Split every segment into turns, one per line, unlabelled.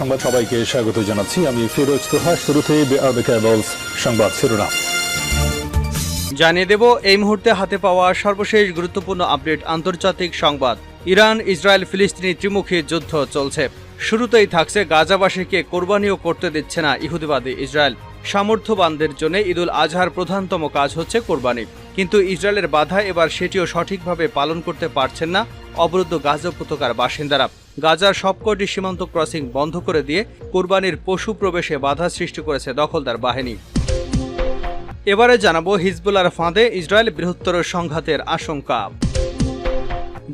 সংবাদ সবাইকে স্বাগত জানাচ্ছি। আমি ফিরোজ তোহা, শুরুতে সংবাদ শিরোনাম।
জানিয়ে দেব, এই মুহূর্তে হাতে পাওয়া সর্বশেষ গুরুত্বপূর্ণ আপডেট আন্তর্জাতিক সংবাদ। ইরান, ইসরায়েল, ফিলিস্তিনি ত্রিমুখী যুদ্ধ চলছে। শুরুতেই থাকছে গাজাবাসীকে কোরবানিও করতে দিচ্ছে না ইহুদিবাদী ইসরায়েল। সামর্থ্যবানদের জন্য ঈদুল আজহার প্রধানতম কাজ হচ্ছে কোরবানি। কিন্তু ইসরায়েলের বাধা এবার সেটিও সঠিকভাবে পালন করতে পারছেন না অবরুদ্ধ গাজা উপত্যকার বাসিন্দারা। গাজার সবকটি সীমান্ত ক্রসিং বন্ধ করে দিয়ে কোরবানির পশু প্রবেশে বাধা সৃষ্টি করেছে দখলদার বাহিনী। এবারে জানাব হিজবুলার ফাঁদে ইসরায়েল বৃহত্তর সংঘাতের আশঙ্কা।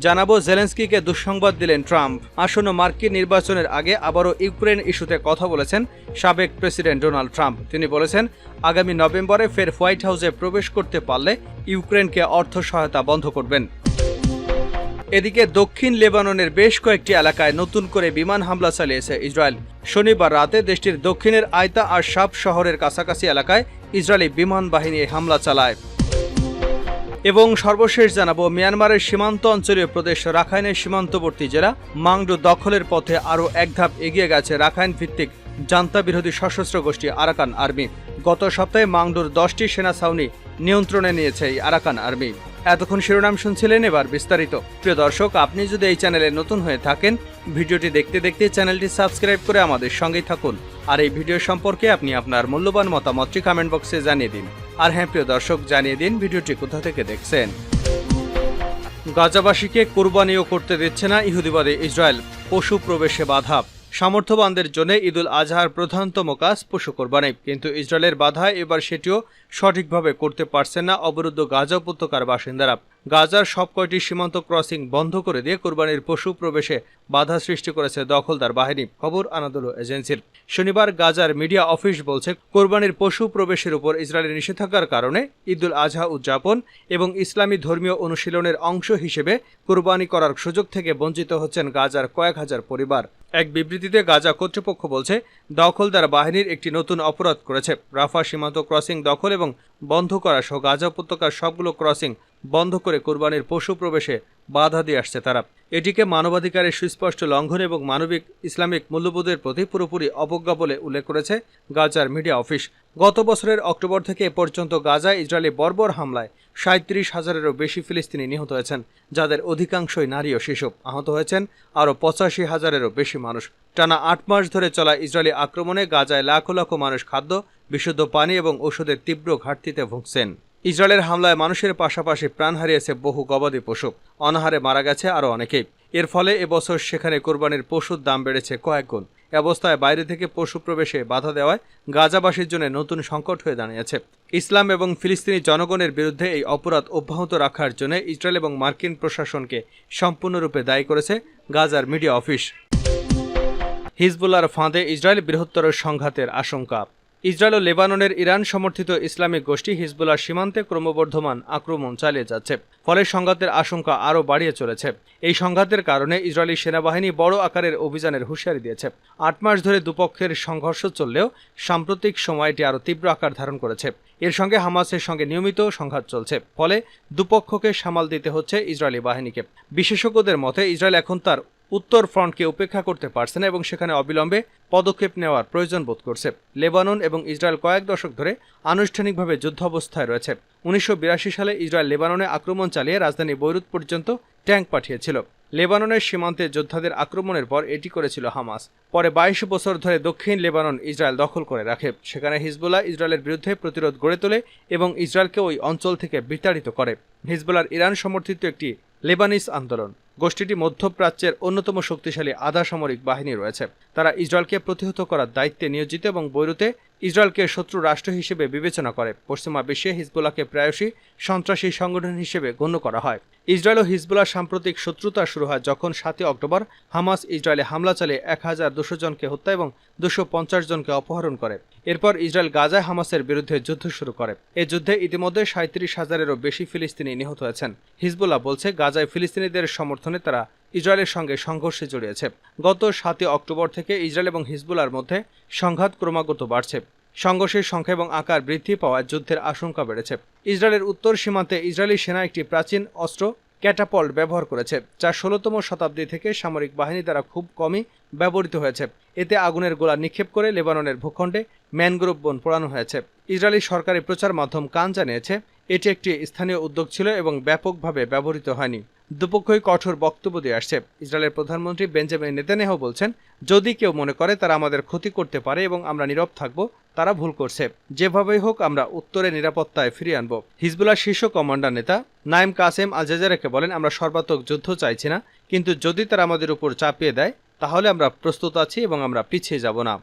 জানাব জেলেন্সকিকে দুঃসংবাদ দিলেন ট্রাম্প। আসন্ন মার্কিন নির্বাচনের আগে আবারও ইউক্রেন ইস্যুতে কথা বলেছেন সাবেক প্রেসিডেন্ট ডোনাল্ড ট্রাম্প। তিনি বলেছেন, আগামী নভেম্বরে ফের হোয়াইট হাউসে প্রবেশ করতে পারলে ইউক্রেনকে অর্থ সহায়তা বন্ধ করবেন। এদিকে দক্ষিণ লেবাননের বেশ কয়েকটি এলাকায় নতুন করে বিমান হামলা চালিয়েছে ইসরায়েল। শনিবার রাতে দেশটির দক্ষিণের আয়তা আর সাব শহরের কাছাকাছি এলাকায় ইসরায়েলি বিমান বাহিনী হামলা চালায়। এবং সর্বশেষ জানাব, মিয়ানমারের সীমান্ত অঞ্চলীয় প্রদেশ রাখাইনের সীমান্তবর্তী জেলা মাংডু দখলের পথে আরও এক ধাপ এগিয়ে গেছে রাখাইন ভিত্তিক জান্তা বিরোধী সশস্ত্র গোষ্ঠী আরাকান আর্মি। গত সপ্তাহে মাংডুর দশটি সেনা ছাউনি নিয়ন্ত্রণে নিয়েছে এই আরাকান আর্মি। এতক্ষণ শিরোনাম শুনছিলেন এবার বিস্তারিত। প্রিয় দর্শক, আপনি যদি এই চ্যানেলে নতুন হয়ে থাকেন, ভিডিওটি দেখতে দেখতে চ্যানেলটি সাবস্ক্রাইব করে আমাদের সঙ্গেই থাকুন। আর এই ভিডিও সম্পর্কে আপনি আপনার মূল্যবান মতামতটি কমেন্ট বক্সে জানিয়ে দিন। আর হ্যাঁ প্রিয় দর্শক, জানিয়ে দিন ভিডিওটি কোথা থেকে দেখছেন। গাজাবাসীকে কোরবানিও করতে দিচ্ছে না ইহুদিবাদী ইসরায়েল। পশু প্রবেশে বাধা। সামর্থ্যবানদের জন্য ঈদুল আজহার প্রধানতম কাজ পশু কোরবানি। কিন্তু ইসরায়েলের বাধায় এবার সেটিও সঠিকভাবে করতে পারছেন না অবরুদ্ধ গাজা উপত্যকার বাসিন্দারা। গাজার সব কয়টি সীমান্ত ক্রসিং বন্ধ করে দিয়ে কোরবানির পশু প্রবেশে বাধা সৃষ্টি করেছে দখলদার বাহিনী, খবর আনাদুল এজেন্সির। শনিবার গাজার মিডিয়া অফিস বলছে, কোরবানির পশু প্রবেশের উপর ইসরায়েলের নিষেধাজ্ঞার কারণে ঈদুল আজহা উদযাপন এবং ইসলামী ধর্মীয় অনুশীলনের অংশ হিসেবে কোরবানি করার সুযোগ থেকে বঞ্চিত হচ্ছেন গাজার কয়েক হাজার পরিবার। এক বিবৃতিতে গাজা কর্তৃপক্ষ বলছে, দখলদার বাহিনীর একটি নতুন অপরাধ করেছে। রাফা সীমান্ত ক্রসিং দখল এবং বন্ধ করা সহ গাজা উপত্যকার সবগুলো ক্রসিং বন্ধ করে কোরবানির পশু প্রবেশে বাধা দিয়ে আসছে তারা। এটিকে মানবাধিকারের সুস্পষ্ট লঙ্ঘন এবং মানবিক ইসলামিক মূল্যবোধের প্রতি পুরোপুরি অবজ্ঞা বলে উল্লেখ করেছে গাজার মিডিয়া অফিস। গত বছরের অক্টোবর থেকে এ পর্যন্ত গাজায় ইসরায়েলি বর্বর হামলায় সাঁত্রিশ হাজারেরও বেশি ফিলিস্তিনি নিহত হয়েছেন, যাদের অধিকাংশই নারী ও শিশু। আহত হয়েছেন আরও পঁচাশি হাজারেরও বেশি মানুষ। টানা আট মাস ধরে চলা ইসরায়েলি আক্রমণে গাজায় লাখো লাখো মানুষ খাদ্য, বিশুদ্ধ পানি এবং ওষুধের তীব্র ঘাটতিতে ভুগছেন। ইসরায়েলের হামলায় মানুষের পাশাপাশি প্রাণ হারিয়েছে বহু গবাদি পশু। অনাহারে মারা গেছে আরও অনেকেই। এর ফলে এবছর সেখানে কোরবানির পশুর দাম বেড়েছে কয়েক গুণ। অবস্থায় বাইরে থেকে পশু প্রবেশে বাধা দেওয়ায় গাজাবাসীর জন্য নতুন সংকট হয়ে দাঁড়িয়েছে। ইসলাম এবং ফিলিস্তিনি জনগণের বিরুদ্ধে এই অপরাধ অব্যাহত রাখার জন্য ইসরায়েল এবং মার্কিন প্রশাসনকে সম্পূর্ণরূপে দায়ী করেছে গাজার মিডিয়া অফিস। হিজবুল্লার ফাঁদে ইসরায়েল বৃহত্তর সংঘাতের আশঙ্কা। ইসরায়েল ও লেবাননের ইরান সমর্থিত ইসলামিক গোষ্ঠী হিজবুল্লাহ সীমান্তে ক্রমবর্ধমান আক্রমণ চালিয়ে যাচ্ছে। ফলে সংঘাতের আশঙ্কা আরও বাড়িয়ে চলেছে। এই সংঘাতের কারণে ইসরায়েলি সেনাবাহিনী বড় আকারের অভিযানের হুঁশিয়ারি দিয়েছে। আট মাস ধরে দুপক্ষের সংঘর্ষ চললেও সাম্প্রতিক সময়টি আরও তীব্র আকার ধারণ করেছে। এর সঙ্গে হামাসের সঙ্গে নিয়মিত সংঘাত চলছে। ফলে দুপক্ষকে সামাল দিতে হচ্ছে ইসরায়েলি বাহিনীকে। বিশেষজ্ঞদের মতে, ইসরায়েল এখন তার উত্তর ফ্রন্টকে উপেক্ষা করতে পারছে না এবং সেখানে অবিলম্বে পদক্ষেপ নেওয়ার প্রয়োজন বোধ করছে। লেবানন এবং ইসরায়েল কয়েক দশক ধরে আনুষ্ঠানিকভাবে যুদ্ধাবস্থায় রয়েছে। উনিশশো বিরাশি সালে ইসরায়েল লেবাননে আক্রমণ চালিয়ে রাজধানী বৈরুত পর্যন্ত ট্যাঙ্ক পাঠিয়েছিল। লেবাননের সীমান্তে যোদ্ধাদের আক্রমণের পর এটি করেছিল হামাস। পরে বাইশ বছর ধরে দক্ষিণ লেবানন ইসরায়েল দখল করে রাখে। সেখানে হিজবুল্লাহ ইসরায়েলের বিরুদ্ধে প্রতিরোধ গড়ে তোলে এবং ইসরায়েলকে ওই অঞ্চল থেকে বিতাড়িত করে। হিজবুল্লার ইরান সমর্থিত একটি লেবানিস আন্দোলন। গোষ্ঠীটি মধ্যপ্রাচ্যের অন্যতম শক্তিশালী আধা সামরিক বাহিনী রয়েছে। তারা ইসরায়েলকে প্রতিহত করার দায়িত্বে নিয়োজিত এবং বৈরুতে ইসরায়েলকে শত্রু রাষ্ট্র হিসেবে বিবেচনা করে। পশ্চিমা বিশ্বে হিজবুল্লাহকে প্রায়শই সন্ত্রাসী সংগঠন হিসেবে গণ্য করা হয়। ইসরায়েল ও হিজবুল্লাহ সাম্প্রতিক শত্রুতা শুরু হয় যখন সাতই অক্টোবর হামাস ইসরায়েলে হামলা চালিয়ে এক হাজার দুশো জনকে হত্যা এবং দুশো পঞ্চাশ জনকে অপহরণ করে। এরপর ইসরায়েল গাজায় হামাসের বিরুদ্ধে যুদ্ধ শুরু করে। এ যুদ্ধে ইতিমধ্যে সাঁত্রিশ হাজারেরও বেশি ফিলিস্তিনি নিহত হয়েছেন। হিজবুল্লাহ বলছে, গাজায় ফিলিস্তিনিদের সমর্থনে তারা ইসরায়েলের সঙ্গে সংঘর্ষে জড়িয়েছে। গত সাতই অক্টোবর থেকে ইসরায়েল এবং হিজবুল্লার মধ্যে সংঘাত ক্রমাগত বাড়ছে। সংঘর্ষের সংখ্যা এবং আকার বৃদ্ধি পাওয়ায় যুদ্ধের আশঙ্কা বেড়েছে। ইসরায়েলের উত্তর সীমান্তে ইসরায়েলি সেনা একটি প্রাচীন অস্ত্র ক্যাটাপল্ট ব্যবহার করেছে, যা ষোলোতম শতাব্দী থেকে সামরিক বাহিনী দ্বারা খুব কমই ব্যবহৃত হয়েছে। এতে আগুনের গোলা নিক্ষেপ করে লেবাননের ভূখণ্ডে ম্যানগ্রোভ বন পোড়ানো হয়েছে। ইসরায়েলি সরকারি প্রচার মাধ্যম কান জানিয়েছে এটি একটি স্থানীয় উদ্যোগ ছিল এবং ব্যাপকভাবে ব্যবহৃত হয়নি। দুপক্ষই কঠোর বক্তব্য দিয়ে আসছে। ইসরায়েলের প্রধানমন্ত্রী বেঞ্জামিন নেতানিয়াহু বলছেন, যদি কেউ মনে করে তারা আমাদের ক্ষতি করতে পারে এবং আমরা নীরব থাকব, তারা ভুল করছে। যেভাবেই হোক, আমরা উত্তরে নিরাপত্তায় ফিরিয়ে আনব। হিজবুল্লাহ শীর্ষ কমান্ডার নেতা নাইম কাসেম আল জাজারাকে বলেন, আমরা সর্বাত্মক যুদ্ধ চাইছি না, কিন্তু যদি তারা আমাদের উপর চাপিয়ে দেয়, তাহলে আমরা প্রস্তুত আছি এবং আমরা পিছিয়ে যাব না।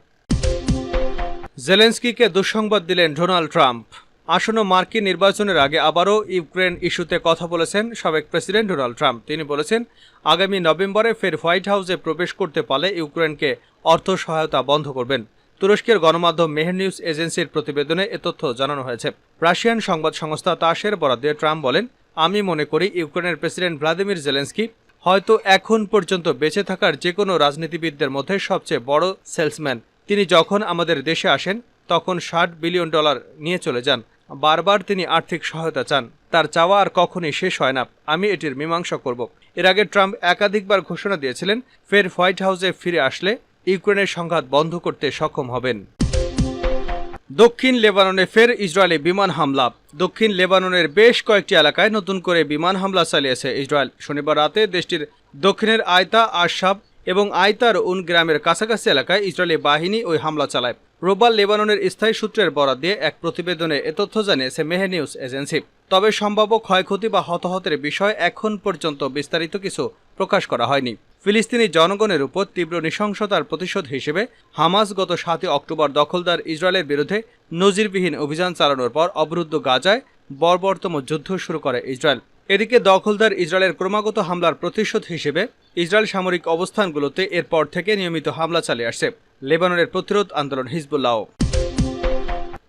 জেলেন্সকিকে দুঃসংবাদ দিলেন ডোনাল্ড ট্রাম্প। আসন্ন মার্কিন নির্বাচনের আগে আবারও ইউক্রেন ইস্যুতে কথা বলেছেন সাবেক প্রেসিডেন্ট ডোনাল্ড ট্রাম্প। তিনি বলেছেন, আগামী নভেম্বরে ফের হোয়াইট হাউসে প্রবেশ করতে পারলে ইউক্রেনকে অর্থ সহায়তা বন্ধ করবেন। তুরস্কের গণমাধ্যম মেহের নিউজ এজেন্সির প্রতিবেদনে এ তথ্য জানানো হয়েছে। রাশিয়ান সংবাদ সংস্থা তাসের বরাদ দিয়ে ট্রাম্প বলেন, আমি মনে করি ইউক্রেনের প্রেসিডেন্ট ভ্লাদিমির জেলেন্সকি হয়তো এখন পর্যন্ত বেঁচে থাকার যে কোনো রাজনীতিবিদদের মধ্যে সবচেয়ে বড় সেলসম্যান। তিনি যখন আমাদের দেশে আসেন, তখন ষাট বিলিয়ন ডলার নিয়ে চলে যান। বারবার তিনি আর্থিক সহায়তা চান। তার চাওয়া আর কখনই শেষ হয় না। আমি এটির মীমাংসা করব। এর আগে ট্রাম্প একাধিকবার ঘোষণা দিয়েছিলেন, ফের হোয়াইট হাউসে ফিরে আসলে ইউক্রেনের সংঘাত বন্ধ করতে সক্ষম হবেন। দক্ষিণ লেবাননে ফের ইসরায়েলি বিমান হামলা। দক্ষিণ লেবাননের বেশ কয়েকটি এলাকায় নতুন করে বিমান হামলা চালিয়েছে ইসরায়েল। শনিবার রাতে দেশটির দক্ষিণের আয়তা আশাব এবং আয়তার উন গ্রামের কাছাকাছি এলাকায় ইসরায়েলি বাহিনী ওই হামলা চালায়। রোববার লেবাননের স্থায়ী সূত্রের বরাদ দিয়ে এক প্রতিবেদনে এ তথ্য জানিয়েছে মেহে নিউজ এজেন্সি। তবে সম্ভাব্য ক্ষয়ক্ষতি বা হতাহতের বিষয় এখন পর্যন্ত বিস্তারিত কিছু প্রকাশ করা হয়নি। ফিলিস্তিনি জনগণের উপর তীব্র নৃশংসতার প্রতিশোধ হিসেবে হামাস গত সাতই অক্টোবর দখলদার ইসরায়েলের বিরুদ্ধে নজিরবিহীন অভিযান চালানোর পর অবরুদ্ধ গাজায় বর্বরতম যুদ্ধ শুরু করে ইসরায়েল। এদিকে দখলদার ইসরায়েলের ক্রমাগত হামলার প্রতিশোধ হিসেবে ইসরায়েল সামরিক অবস্থানগুলোতে এরপর থেকে নিয়মিত হামলা চালিয়ে আসছে। লেবাননের প্রতিরোধ আন্দোলন হিজবুল্লাহ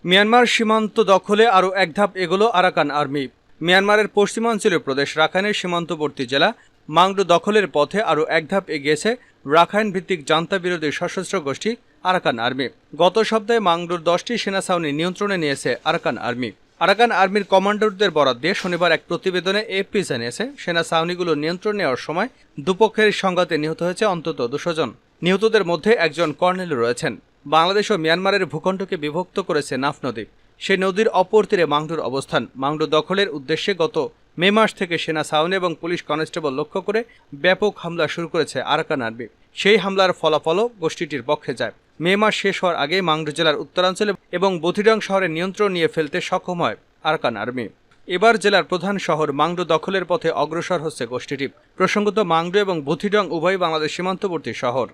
মিয়ানমার সীমান্ত দখলে আরও এক ধাপ এগোলো আরাকান আর্মি। মিয়ানমারের পশ্চিমাঞ্চলীয় প্রদেশ রাখাইনের সীমান্তবর্তী জেলা মাংডু দখলের পথে আরও এক ধাপ এগিয়েছে রাখাইন ভিত্তিক জান্তা বিরোধী সশস্ত্র গোষ্ঠী আরাকান আর্মি। গত সপ্তাহে মাংডুর দশটি সেনা ছাউনি নিয়ন্ত্রণে নিয়েছে আরাকান আর্মি। আরাকান আর্মির কমান্ডারদের বরাদ দিয়ে শনিবার এক প্রতিবেদনে এপি জানিয়েছে, সেনা ছাউনিগুলো নিয়ন্ত্রণ নেওয়ার সময় দুপক্ষের সংঘাতে নিহত হয়েছে অন্তত দুশো জন। নিহতদের মধ্যে একজন কর্নেল রয়েছেন। বাংলাদেশ ও মিয়ানমারের ভূখণ্ডকে বিভক্ত করেছে নাফ নদী। সেই নদীর অপর তীরে মাংডুর অবস্থান। মাংডু দখলের উদ্দেশ্যে গত মে মাস থেকে সেনা ছাউনি এবং পুলিশ কনস্টেবল লক্ষ্য করে ব্যাপক হামলা শুরু করেছে আরাকান আর্মি। সেই হামলার ফলাফলও গোষ্ঠীটির পক্ষে যায়। মে মাস শেষ হওয়ার আগে মাংডু জেলার উত্তরাঞ্চলে এবং বথিডং শহরের নিয়ন্ত্রণ নিয়ে ফেলতে সক্ষম হয় আরকান আর্মি। এবার জেলার প্রধান শহর মাংডু দখলের পথে অগ্রসর হচ্ছে গোষ্ঠীটি। প্রসঙ্গত মাংডু এবং বুথিডং উভয় বাংলাদেশ সীমান্তবর্তী শহর।